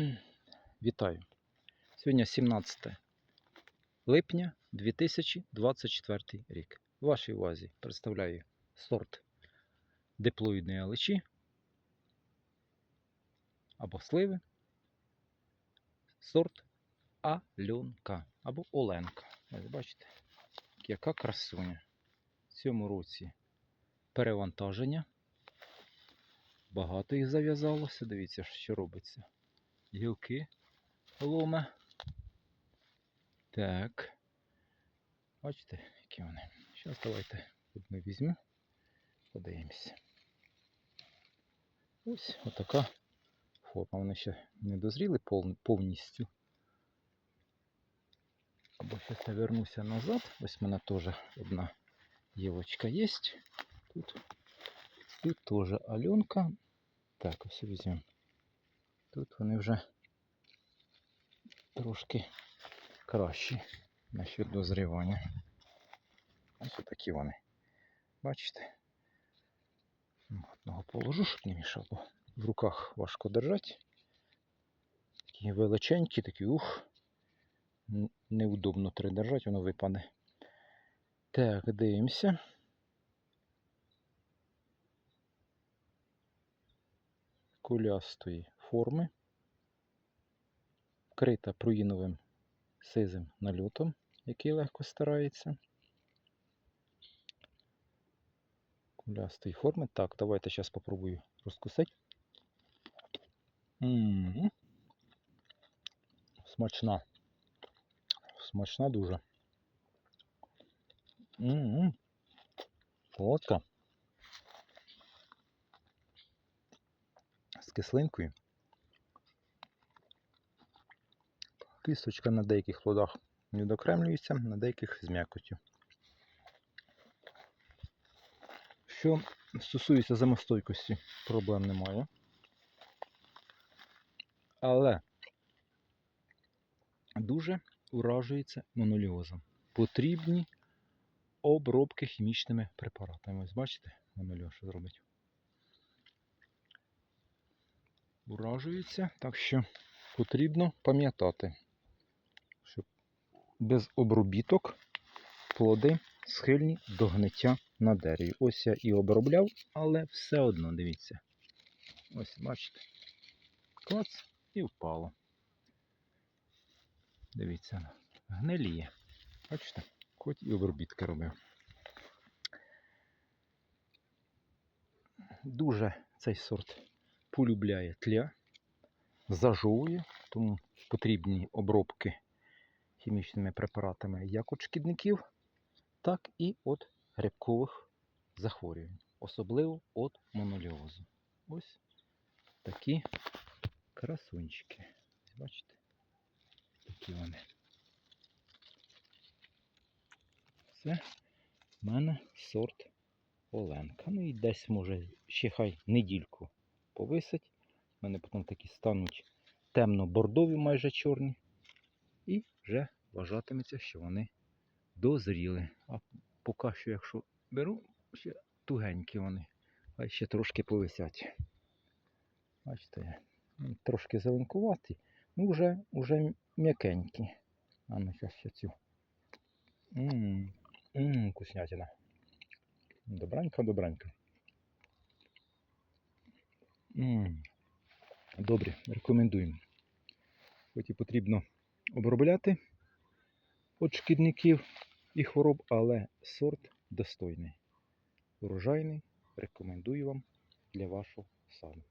Вітаю! Сьогодні 17 липня 2024 рік. В вашій увазі представляю сорт диплоїдної аличі або сливи, сорт Альонка або Оленка. Ось бачите, яка красуня. В цьому році перевантаження. Багато їх зав'язалося. Дивіться, що робиться. Гілки ломе. Так. Бачите, які вони. Зараз давайте одну візьму. Подивимося. Ось отака форма. Вони ще не дозріли пов- повністю. Або зараз я вернуся назад. Ось в мене теж одна гілочка є. Тут, тут теж Альонка. Так, ось візьмемо. Тут вони вже трошки кращі насчет дозрівання. Ось такі вони. Бачите? Одного положу, щоб не мішав, бо в руках важко держати. Такі величенькі, такі ух. Неудобно треба держати, воно випаде. Так, дивимося. Кулястої форми. Вкрита пруїновим сизим нальотом, який легко стирається. Кулястої форми. Так, давайте зараз спробую розкусити. Смачна. Смачна дуже. М, Солодка. З кислинкою. Кісточка на деяких плодах не докремлюється, на деяких з м'якоттю. Що стосується замостойкості, проблем немає. Але дуже уражується моноліозом. Потрібні обробки хімічними препаратами. Ось бачите, моноліоз що зробить. Уражується, так що потрібно пам'ятати, без обробіток плоди схильні до гниття на дереві. Ось я і обробляв, але все одно, дивіться. Ось, бачите. Клац і впало. Дивіться, гниліє. Бачите? Хоч і обробітки робив. Дуже цей сорт полюбляє тля, зажовує, тому потрібні обробки хімічними препаратами як від шкідників, так і від грибкових захворювань, особливо від моноліозу. Ось такі красунчики. Бачите? Такі вони. Це в мене сорт Оленка. Ну і десь може ще хай недільку повисить. У мене потім такі стануть темно-бордові, майже чорні. І вже вважатиметься, що вони дозріли. А поки що, якщо беру, ще тугенькі вони. Хай ще трошки повисять. Бачите, трошки зеленкуваті, ну вже, вже м'якенькі. А ну зараз ще цю. Ммм, вкуснятина. Добранька, добранька. Добре, рекомендуємо. Хоч і потрібно обробляти від шкідників і хвороб, але сорт достойний. Урожайний. Рекомендую вам для вашого саду.